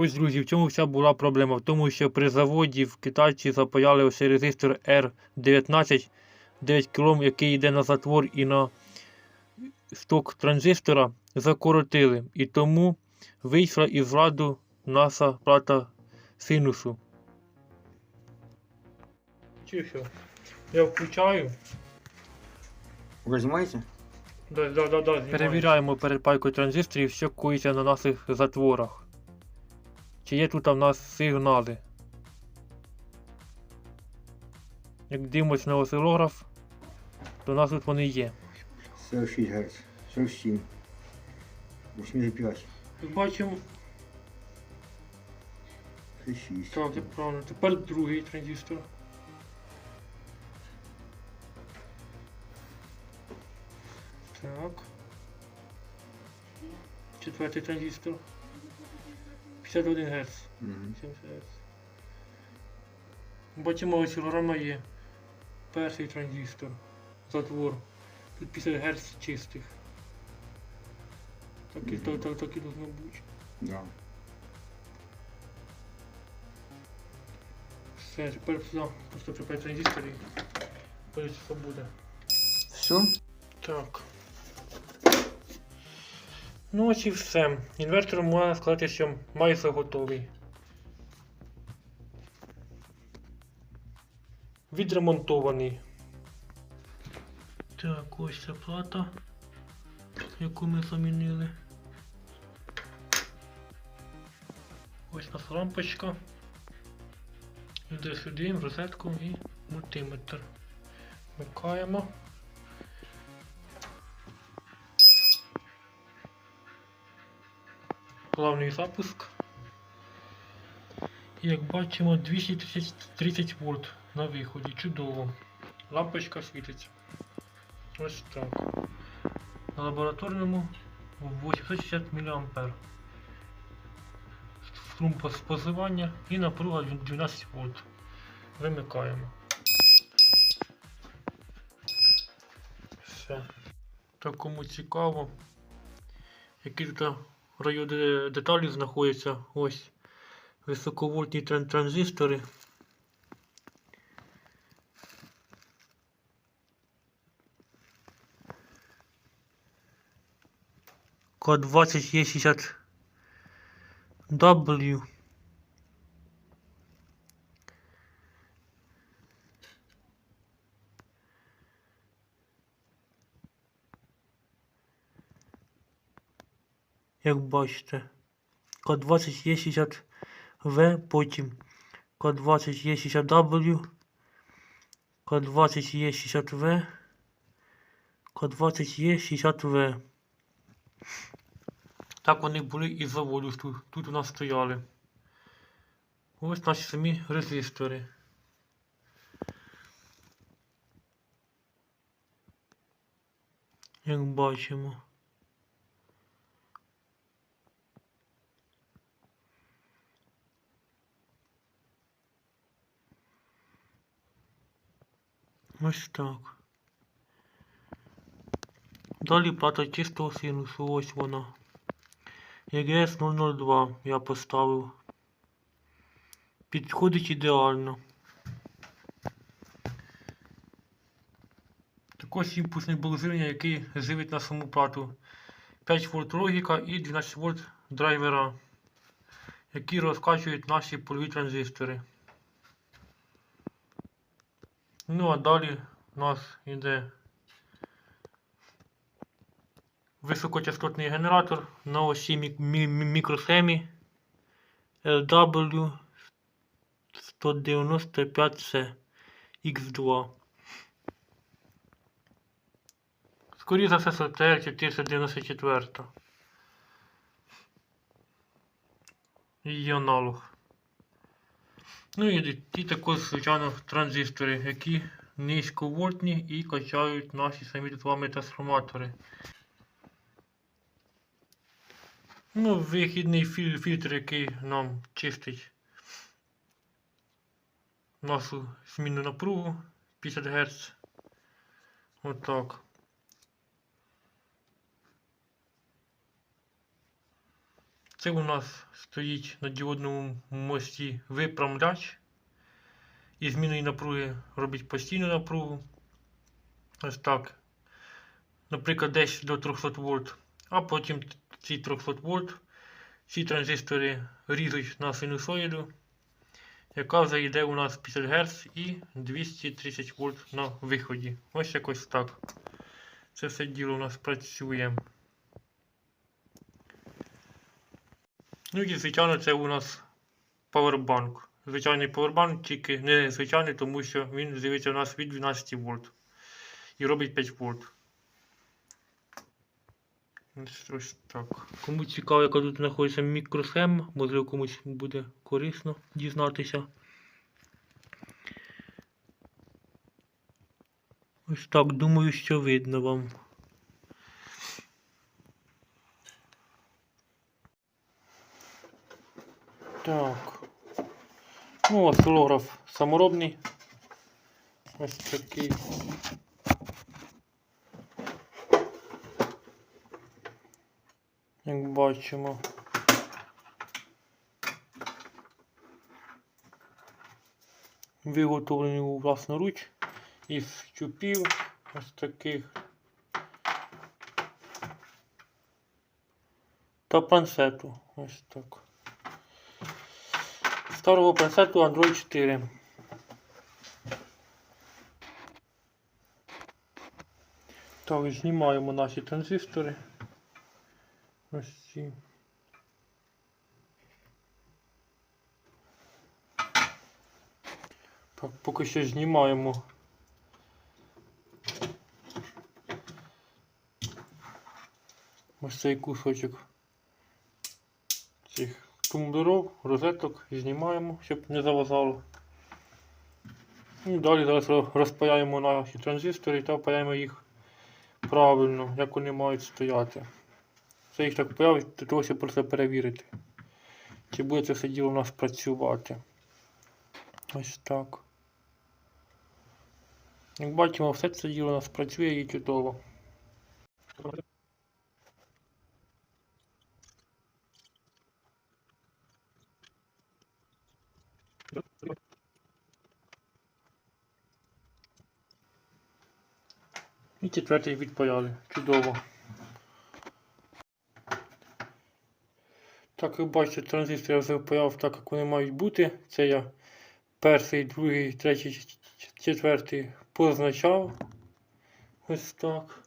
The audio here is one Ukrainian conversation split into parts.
Ось, друзі, в цьому вся була проблема. В тому, що при заводі в китайці запаяли ось резистор R19 9 кОм, який йде на затвор і на сток транзистора, закоротили. І тому вийшла із ладу наша плата синусу. Все? Я включаю. Ви знімаєте? Да, да, да, да, Перевіряємо перепайку транзисторів, що коїться на наших затворах. Чи є тут в нас сигнали. Як дивимось на осцилограф, то у нас тут вони є. 46 Гц, 47, 85, Бачимо, 36. так, це правильно. Тепер другий транзистор. Так. Четвертий транзистор. 51 Гц. Мгм. 70 Гц. Бачимо, осцилограма є. Перший транзистор. Затвор. Тут 50 Гц чистих. Так і, так, так, так і должно бути. Да. Все, тепер сюди просто припай транзистор і подивіться, що буде. Все? Так. Ну ось і все. Інвертор можна сказати, що майже готовий. Відремонтований. Так, ось ця плата, яку ми замінили. Ось наша лампочка. Йде сюди, в розетку і мультиметр. Вмикаємо. Плавний запуск. І як бачимо 230 вольт на виході. Чудово. Лампочка світиться. Ось так. На лабораторному 860 мА. Струм спозивання і напруга 12 вольт. Вимикаємо. Все. Так кому цікаво, які тут райони деталі знаходяться. Ось високовольтні транзистори. Код 20 є 60 Як бачите. Код 20 є 60 В, потім код 20 є 60 W, код 20 є 60 В, код 20 є 60 В. Так вони були і заводу тут, тут у нас стояли. Ось наші самі резистори. Як бачимо. Ось так. Далі плата чистого синусу, ось вона. ЄГС 002 я поставив. Підходить ідеально. Також імпульсний блок живлення, який живить на саму плату. 5 вольт логіка і 12 вольт драйвера, які розкачують наші польові транзистори. Ну а далі у нас йде високочастотний генератор на осі мі- мі- мі- мікросхемі LW 195C X2. Скоріше за все СТР 494. Її аналог. Ну і, і також, звичайно, транзистори, які низьковольтні і качають наші самі з вами трансформатори. Ну, вихідний філь, фільтр, який нам чистить нашу змінну напругу 50 Гц. Отак. Це у нас стоїть на діодному мості випрямляч. І зміною напруги робить постійну напругу. Ось так. Наприклад, десь до 300 вольт. А потім ці 300 вольт, ці транзистори різуть на синусоїду, яка вже йде у нас 50 Гц і 230 вольт на виході. Ось якось так. Це все діло у нас працює. Ну звичайно, це у нас павербанк. Звичайний павербанк, тільки не звичайний, тому що він живиться у нас від 12 вольт. І робить 5 вольт. Ось так. Кому цікаво, яка тут знаходиться мікросхема, можливо комусь буде корисно дізнатися. Ось так, думаю, що видно вам. Так. Ну, осцилограф саморобний. Ось такий. Як бачимо. Виготовлений у власноруч із чупів ось таких. Та планшету. Ось так. Старого планшету Android 4. Так, знімаємо наші транзистори. Ось ці. Так, поки що знімаємо. Ось цей кусочок цих тумблерів, розеток знімаємо, щоб не завазало. І далі зараз розпаяємо наші транзистори та паяємо їх правильно, як вони мають стояти. Це їх так паяв, для того, щоб просто перевірити, чи буде це все діло у нас працювати. Ось так. Як бачимо, все це діло у нас працює і чудово. І четвертий відпаяли. Чудово. Так, ви бачите, транзистор я вже впаяв так, як вони мають бути. Це я перший, другий, третій, четвертий позначав. Ось так.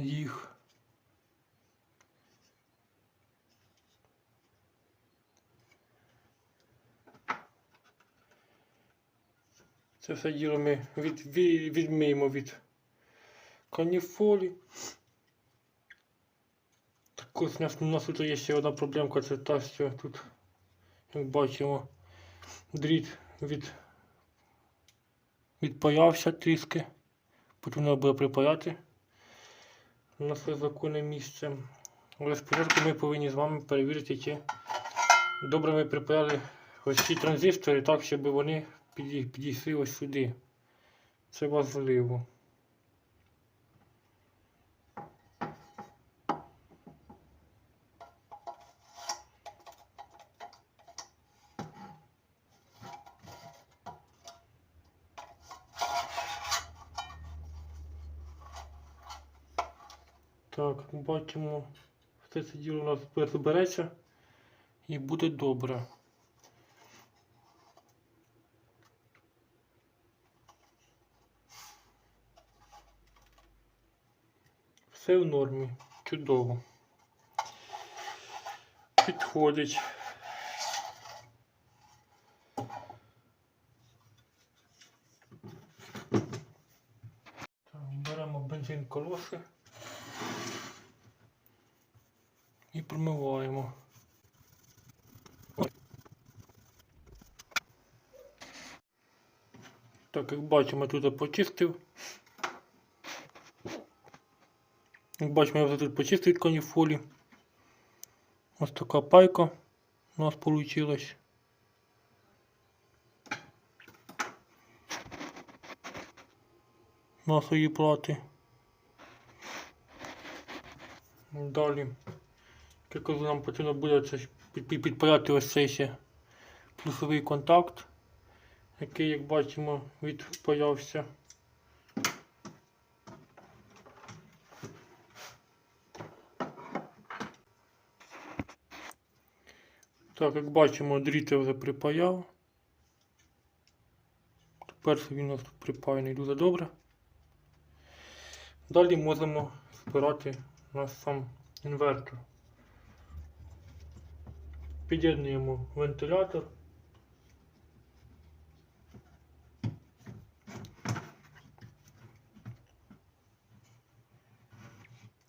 Їх. Це все діло ми від, від, відмиємо від каніфолі. Також у нас, у нас тут є ще одна проблемка, це та, що тут, як бачимо, дріт від, відпаявся трішки. Потім треба буде припаяти на своє законне місце. Але спочатку ми повинні з вами перевірити, чи добре ми припаяли ось ці транзистори так, щоб вони підійшли ось сюди. Це важливо. Так, бачимо, все це діло у нас збереться і буде добре. Все в нормі. Чудово. Підходить. Беремо бензин колоси і промиваємо. Так, як бачимо, тут почистив. Як бачимо, я вже тут почистив каніфолі. Ось така пайка у нас вийшла. Нашої плати. Далі. Як кажу, нам потрібно буде підпаяти ось цей ще плюсовий контакт, який, як бачимо, відпаявся. Так, як бачимо, дріт вже припаяв. Тепер він у нас тут припаяний дуже добре. Далі можемо збирати наш сам інвертор. Під'єднуємо вентилятор.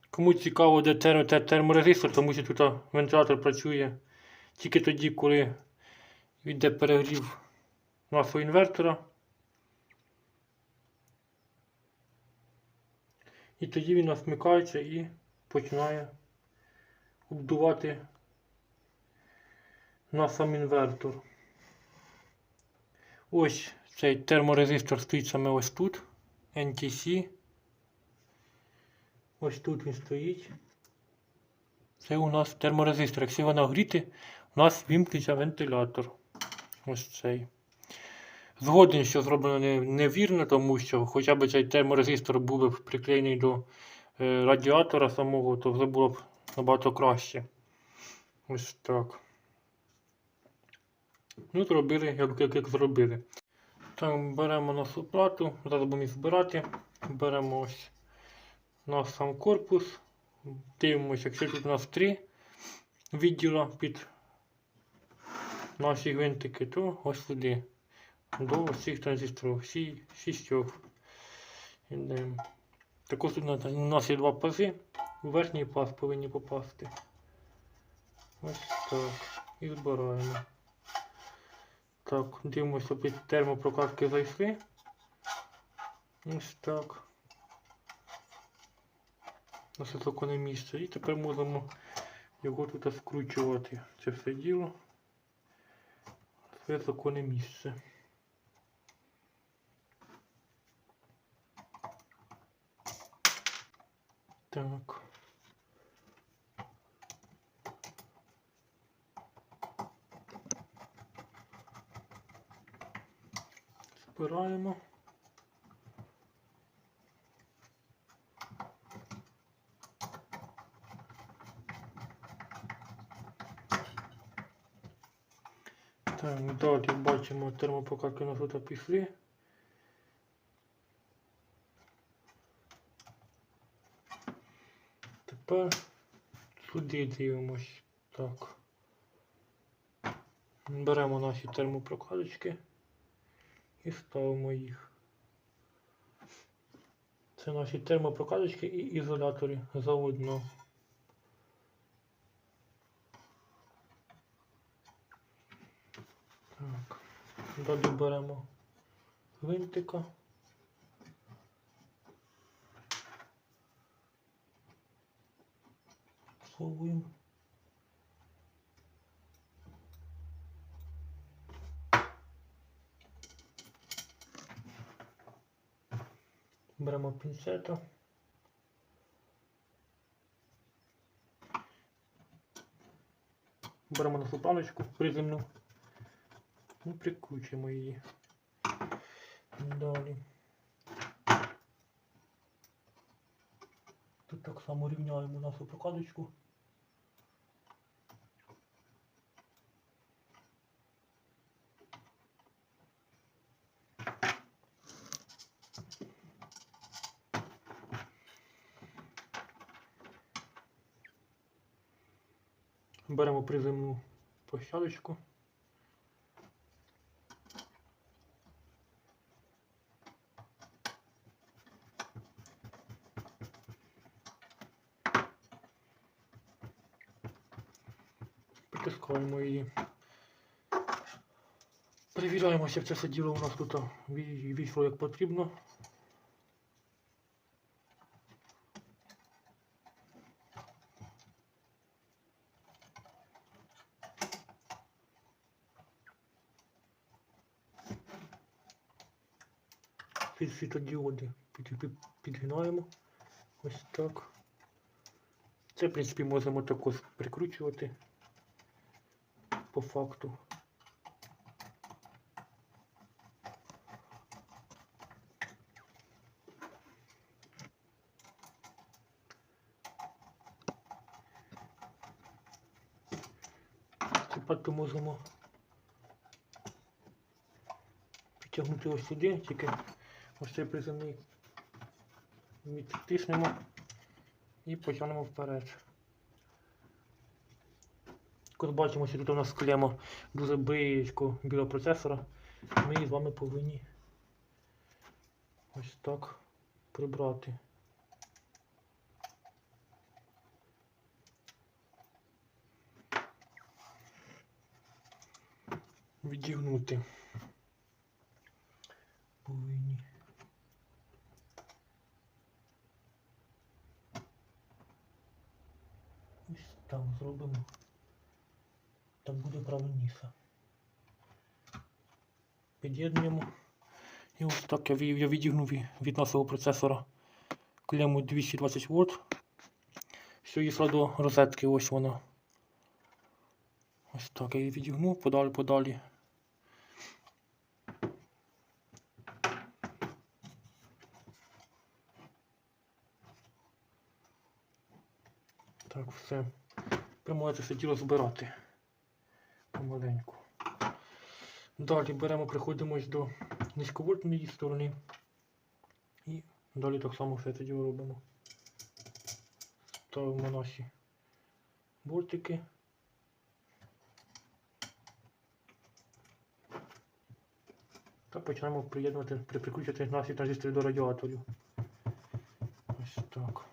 Кому цікаво, де термо, терморезистор, тому що тут вентилятор працює тільки тоді, коли йде перегрів нашого інвертора. І тоді він вмикається і починає обдувати на сам інвертор. Ось цей терморезистор стоїть саме ось тут. NTC. Ось тут він стоїть. Це у нас терморезистор. Якщо вона гріти, у нас вімкнеться вентилятор. Ось цей. Згоден, що зроблено не- невірно, тому що хоча б цей терморезистор був приклеєний до е, радіатора самого, то вже було б набагато краще. Ось так. Ну, зробили, як, як, як зробили. Так, беремо нашу плату, зараз будемо збирати. Беремо ось наш сам корпус. Дивимося, якщо тут у нас три відділа під наші гвинтики, то ось сюди. До всіх транзисторів, всі шістьох. Також тут у нас є два пази. Верхній паз повинні попасти. Ось так. І збираємо. Так, дивимося, під термопрокатки зайшли. Ось так. На законне місце. І тепер можемо його тут скручувати. Це все діло. Це законне місце. Так. Збираємо. Так, далі термопокаки на тут пішли. Тепер сюди дивимось. Так. Беремо наші термопрокладочки і ставимо їх. Це наші термопрокладочки і ізолятори заодно. Так. Далі беремо гвинтика. Совуємо. Беремо пінцета. Беремо нашу паличку приземну. І прикручуємо її. Далі. Тут так само рівняємо нашу прокладочку. Беремо приземну площадочку. Притискаємо її. Перевіряємо, щоб це все діло у нас тут вій- війшло як потрібно. Під світодіоди під, під, підгинаємо. Ось так. Це, в принципі, можемо також прикручувати по факту. Тепер можемо підтягнути ось сюди, тільки ось цей приземний відтиснемо і потягнемо вперед. Як бачимо, що тут у нас клема дуже близько біля процесора. Ми її з вами повинні ось так прибрати. Відігнути. Повинні. Ось так зробимо. Так буде правильніше. Під'єднуємо. І ось так я, я відігнув від нашого процесора клему 220 вольт. Що йшла до розетки, ось вона. Ось так я її відігнув подалі подалі. Так, все. Можете це діло збирати помаленьку. Далі беремо, приходимо ось до низьковольтної сторони. І далі так само все це діло робимо. Ставимо наші болтики. Та починаємо приєднувати, при- прикручувати наші транзистори до радіаторів. Ось. Так.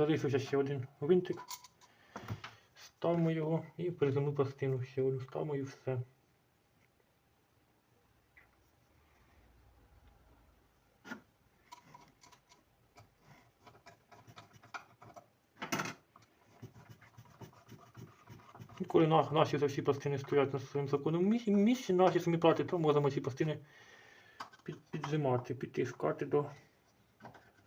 Залишився ще один гвинтик. Ставимо його і приземну пластину ще одну ставимо і все. Коли наші за всі пластини стоять на своєму законному місці, наші самі плати, то можемо ці пластини під, піджимати, підтискати до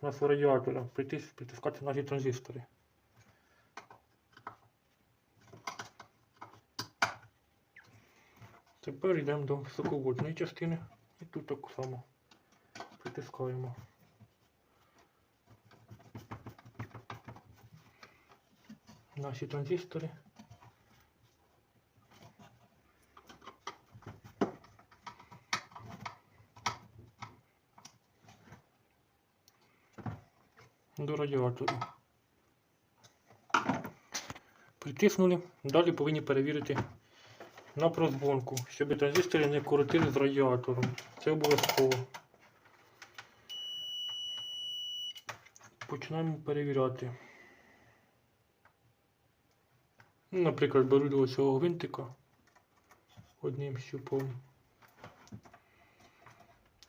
нашого радіатора, притис, притискати наші транзистори. Тепер йдемо до високовольтної частини і тут так само притискаємо. Наші транзистори. До радіатору. Притиснули. Далі повинні перевірити на прозвонку, щоб транзистори не коротили з радіатором. Це обов'язково. Починаємо перевіряти. Ну, Наприклад, беру до цього гвинтика одним щупом.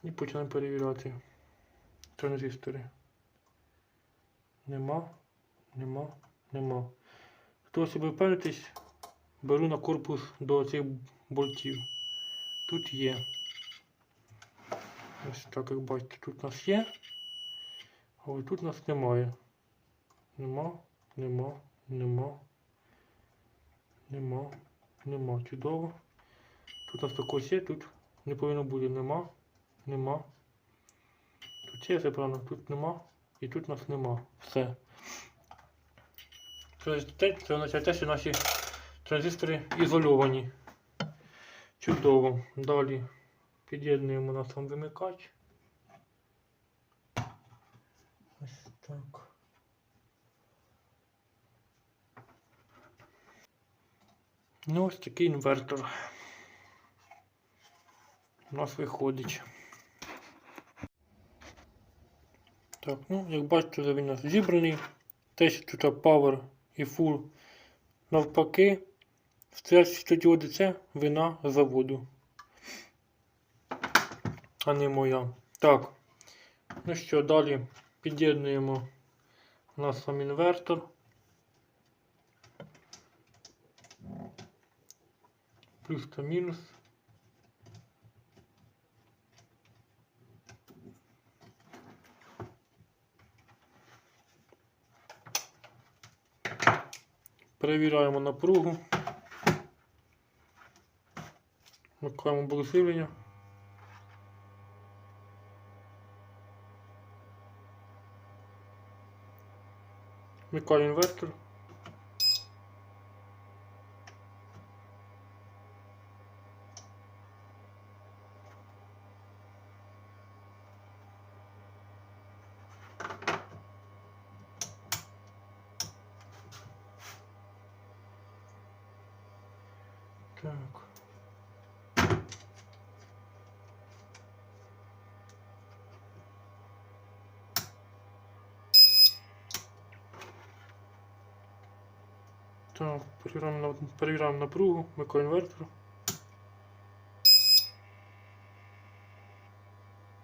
І починаємо перевіряти транзистори. Нема, нема, нема. Хто себе впевнитись, беру на корпус до цих болтів. Тут є. Ось так, як бачите, тут у нас є. А ось тут у нас немає. Нема, нема, нема. Нема, нема. Чудово. Тут у нас також є, тут не повинно бути нема, нема. Тут є все правильно, тут нема. І тут нас нема. Все. Це, означає те, що наші транзистори ізольовані. Чудово. Далі під'єднуємо наш сам вимикач. Ось Так. Ну, ось такий інвертор. У нас виходить. Так, ну, як бачите, вже він у нас зібраний. Те, що тут Power і Full навпаки. Діоди це вина заводу. А не моя. Так. Ну що, далі під'єднуємо у сам інвертор. Плюс та мінус. Перевіряємо напругу. Вмикаємо блок живлення. Вмикаю інвертор. Так. Так, перевіряємо, на- перевіряємо напругу, вмикаю.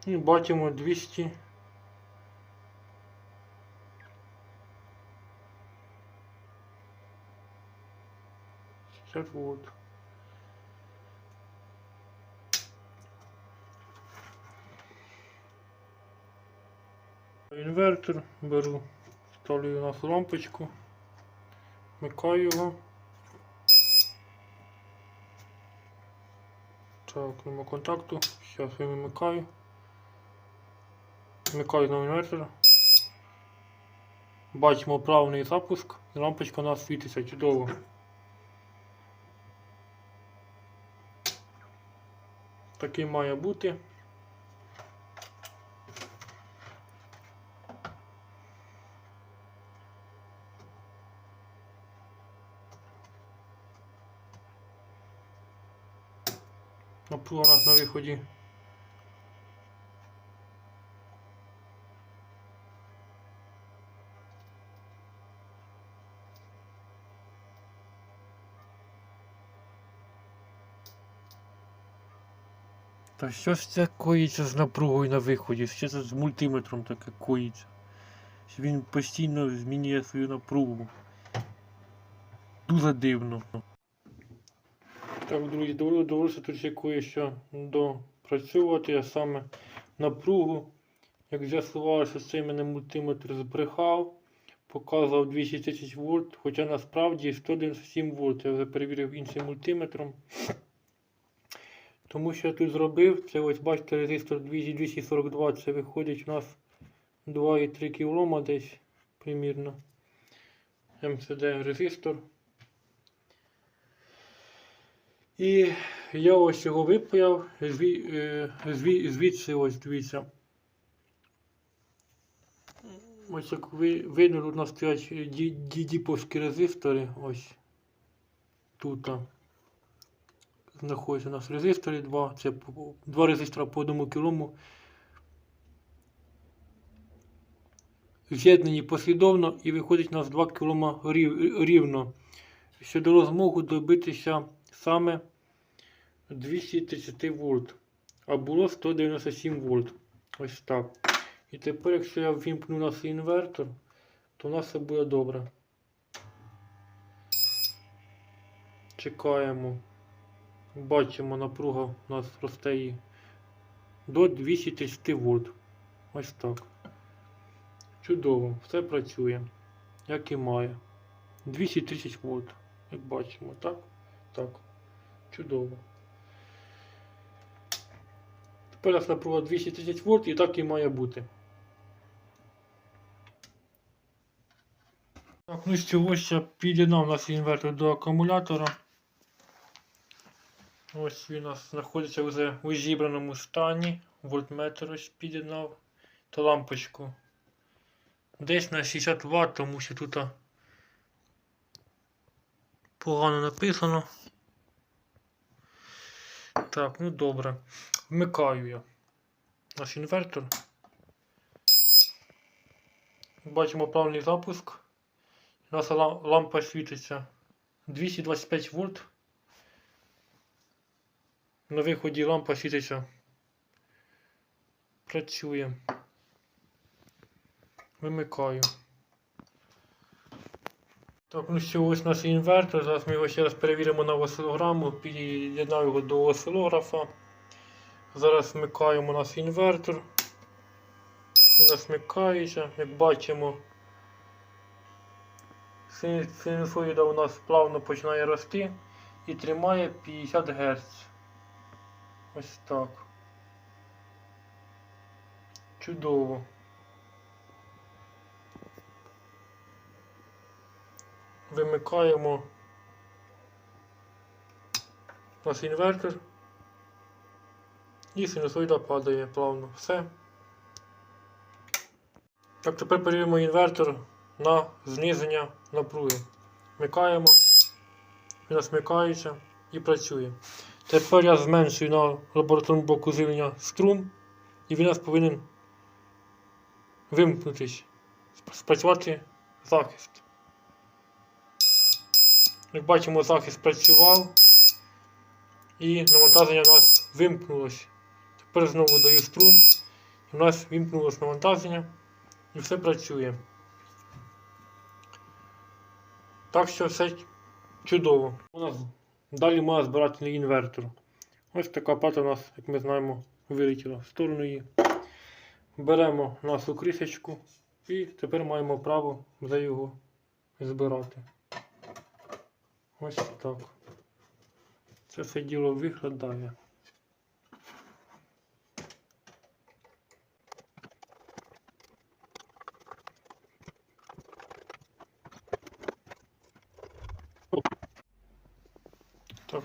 І бачимо 200. Шістдесят вольт. Інвертор беру, ставлю у нас лампочку. Вмикаю його. Так, нема контакту. Зараз я вимикаю. Вмикаю на інвертор. Бачимо правильний запуск. Лампочка у нас світиться чудово. Такий має бути. Напруга у нас на виході. Та що ж це коїться з напругою на виході? Що це з мультиметром таке коїться? Що Він постійно змінює свою напругу. Дуже дивно. Так, друзі, довело- довелося тут ще кое-що допрацьовувати, а саме напругу. Як з'ясувалося, цей мене мультиметр збрехав, показував 200 тисяч вольт, хоча насправді 197 вольт. Я вже перевірив іншим мультиметром. Тому що я тут зробив, це ось бачите резистор 200 242, це виходить у нас 2,3 кОм десь примірно. МЦД резистор. І я ось його випаяв, е, зві, звідси ось дивіться. Ось як ви, видно, у нас стоять ді- ді- резистори. Ось тут. Знаходяться у нас резистори два. Це два резистора по одному кілому. З'єднані послідовно і виходить у нас 2 кілома рів- рівно. Що дало змогу добитися саме 230 вольт. А було 197 вольт. Ось так. І тепер, якщо я ввімкну наш інвертор, то у нас все буде добре. Чекаємо. Бачимо, напруга у нас росте до 230 вольт. Ось так. Чудово, все працює. Як і має. 230 вольт. Як бачимо, так? Так. Чудово. У нас 230 вольт і так і має бути. Так, ну що, ось я під'єднав наш інвертор до акумулятора. Ось він у нас знаходиться вже у зібраному стані. Вольтметр ось під'єднав та лампочку десь на 60 Вт, тому що тут погано написано. Так, ну добре. Вмикаю я наш інвертор. Бачимо правильний запуск. Наша лам- лампа світиться 225 вольт. На виході лампа світиться. Працює. Вимикаю. Так, ну що ось наш інвертор. Зараз ми його ще раз перевіримо на осцилограму, під'єднаю його до осцилографа. Зараз вмикаємо наш інвертор. Він у нас вмикається, як бачимо. син- Синусоїда у нас плавно починає рости і тримає 50 Гц. Ось так. Чудово. Вимикаємо наш інвертор. І синусоїда падає плавно. Все. Так, тепер перевіримо інвертор на зниження напруги. Вмикаємо. Він у і працює. Тепер я зменшую на лабораторному блоку живлення струм, і він нас повинен вимкнутись, спрацювати захист. Як бачимо, захист працював і навантаження у нас вимкнулось. Тепер знову даю струм, у нас вимкнулось навантаження і все працює. Так що все чудово. У нас далі має збирательний інвертор. Ось така плата у нас, як ми знаємо, вилетіла в сторону її. Беремо нашу крисочку і тепер маємо право за його збирати. Ось так. Це все діло виглядає.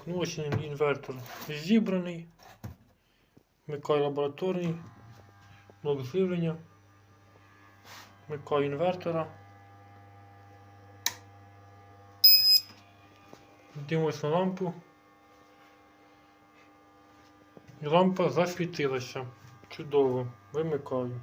Він, інвертор зібраний. Вмикаю лабораторний. Блок живлення. Вмикаю інвертора. Дивимось на лампу. І лампа засвітилася. Чудово. Вимикаю.